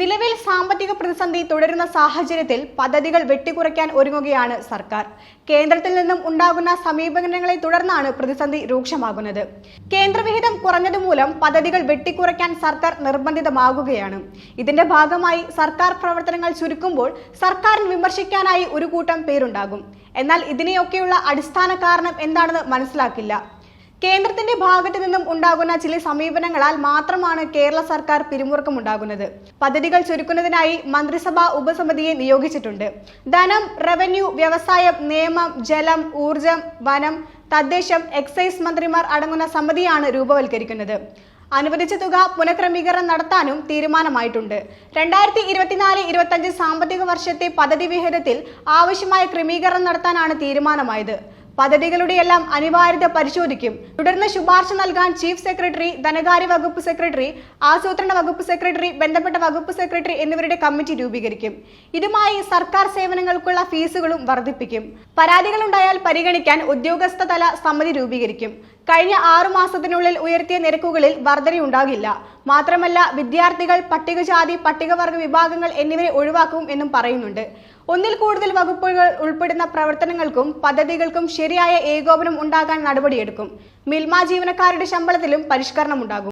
നിലവിൽ സാമ്പത്തിക പ്രതിസന്ധി തുടരുന്ന സാഹചര്യത്തിൽ പദ്ധതികൾ വെട്ടിക്കുറയ്ക്കാൻ ഒരുങ്ങുകയാണ് സർക്കാർ. കേന്ദ്രത്തിൽ നിന്നും ഉണ്ടാകുന്ന സമീപനങ്ങളെ തുടർന്നാണ് പ്രതിസന്ധി രൂക്ഷമാകുന്നത്. കേന്ദ്രവിഹിതം കുറഞ്ഞതുമൂലം പദ്ധതികൾ വെട്ടിക്കുറയ്ക്കാൻ സർക്കാർ നിർബന്ധിതമാകുകയാണ്. ഇതിന്റെ ഭാഗമായി സർക്കാർ പ്രവർത്തനങ്ങൾ ചുരുക്കുമ്പോൾ സർക്കാരിന് വിമർശിക്കാനായി ഒരു കൂട്ടം പേരുണ്ടാകും. എന്നാൽ ഇതിനെയൊക്കെയുള്ള അടിസ്ഥാന കാരണം എന്താണെന്ന് മനസ്സിലാക്കില്ല. കേന്ദ്രത്തിന്റെ ഭാഗത്തു നിന്നും ഉണ്ടാകുന്ന ചില സമീപനങ്ങളാൽ മാത്രമാണ് കേരള സർക്കാർ പിരിമുറുക്കമുണ്ടാകുന്നത്. പദ്ധതികൾ ചുരുക്കുന്നതിനായി മന്ത്രിസഭാ ഉപസമിതിയെ നിയോഗിച്ചിട്ടുണ്ട്. ധനം റവന്യൂ വ്യവസായം നിയമം ജലം ഊർജം വനം തദ്ദേശം എക്സൈസ് മന്ത്രിമാർ അടങ്ങുന്ന സമിതിയാണ് രൂപവൽക്കരിക്കുന്നത്. അനുവദിച്ച തുക പുനഃക്രമീകരണം നടത്താനും തീരുമാനമായിട്ടുണ്ട്. രണ്ടായിരത്തി ഇരുപത്തിനാല് ഇരുപത്തഞ്ച് സാമ്പത്തിക വർഷത്തെ പദ്ധതി വിഹിതത്തിൽ ആവശ്യമായ ക്രമീകരണം നടത്താനാണ് തീരുമാനമായത്. പദ്ധതികളുടെയെല്ലാം അനിവാര്യത പരിശോധിക്കും. തുടർന്ന് ശുപാർശ നൽകാൻ ചീഫ് സെക്രട്ടറി ധനകാര്യ വകുപ്പ് സെക്രട്ടറി ആസൂത്രണ വകുപ്പ് സെക്രട്ടറി ബന്ധപ്പെട്ട വകുപ്പ് സെക്രട്ടറി എന്നിവരുടെ കമ്മിറ്റി രൂപീകരിക്കും. ഇതുമായി സർക്കാർ സേവനങ്ങൾക്കുള്ള ഫീസുകളും വർദ്ധിപ്പിക്കും. പരാതികളുണ്ടായാൽ പരിഗണിക്കാൻ ഉദ്യോഗസ്ഥതല സമിതി രൂപീകരിക്കും. കഴിഞ്ഞ ആറു മാസത്തിനുള്ളിൽ ഉയർത്തിയ നിരക്കുകളിൽ വർധനയുണ്ടാകില്ല. മാത്രമല്ല വിദ്യാർത്ഥികൾ പട്ടികജാതി പട്ടികവർഗ വിഭാഗങ്ങൾ എന്നിവരെ ഒഴിവാക്കും എന്നും പറയുന്നുണ്ട്. ഒന്നിൽ കൂടുതൽ വകുപ്പുകൾ ഉൾപ്പെടുന്ന പ്രവർത്തനങ്ങൾക്കും പദ്ധതികൾക്കും ശരിയായ ഏകോപനം ഉണ്ടാകാൻ നടപടിയെടുക്കും. മിൽമ ജീവനക്കാരുടെ ശമ്പളത്തിലും പരിഷ്കരണം ഉണ്ടാകും